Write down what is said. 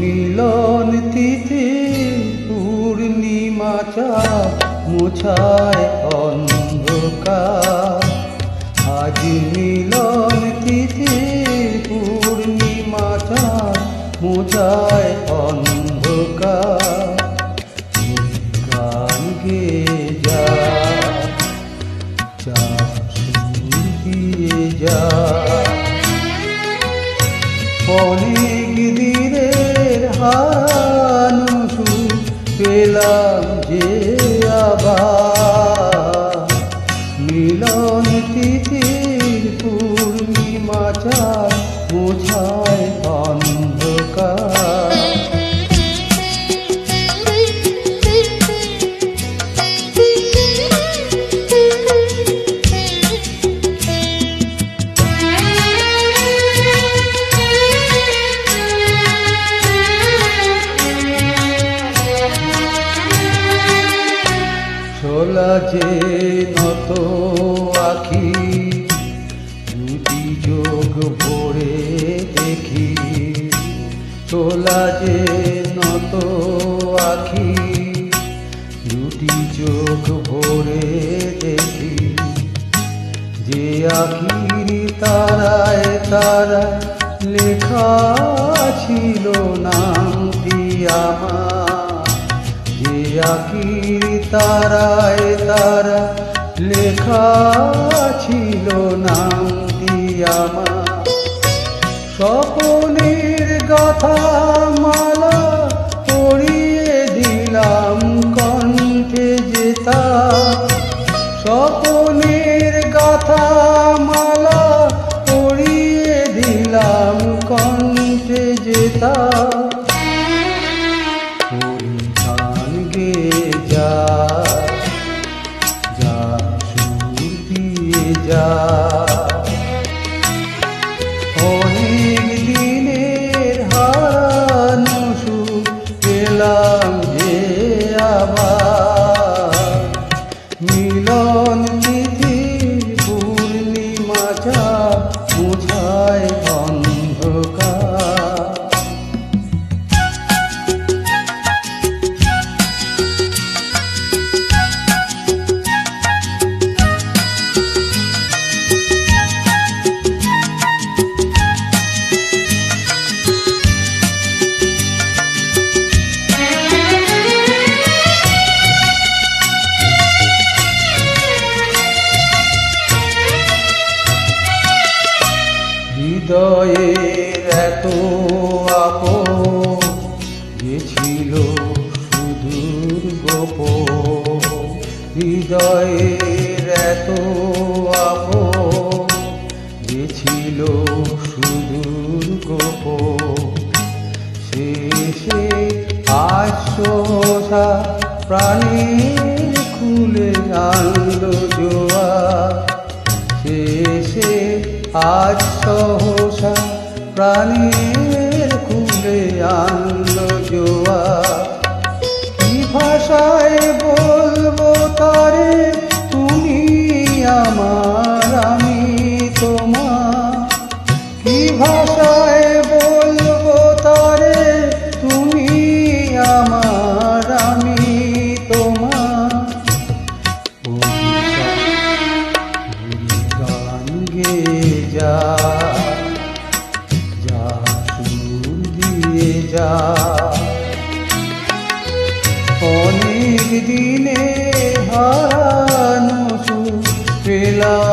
মিলন তিথি পূর্ণিমাচা মুছায় অন্ধকার। আজ মিলন তিথি পূর্ণিমাচা মুছায় অন্ধকার। গে যা যা। পলি আবার যে নত আখি। যোগ ভরে দেখি। ছোলা যে নত আখি। দুটি চোখ ভরে দেখি। যে আখির তারায় তারা লেখা ছিল নামটি আমার। যে তারায় তারা লেখা ছিল নামটি আমার স্বপনের গাথা মালা পরিয়ে দিলাম কণ্ঠে যেতা স্বপনের গাথা মালা পরিয়ে দিলাম কণ্ঠে যেতা যা অনেক দিনের হারানো সুখ পেলাম হৃদয়ের এত আপ যে ছিল সুদূর গোপ হৃদয়ের এত আপ যে ছিল সুদূর গোপ শেষে আজ সোজা প্রাণীর খুলে আনলো আজ সহসা প্রাণীর খুলে আনলো জোয়া কি ভাষায় যা। অনেক দিনে হারানো পেলা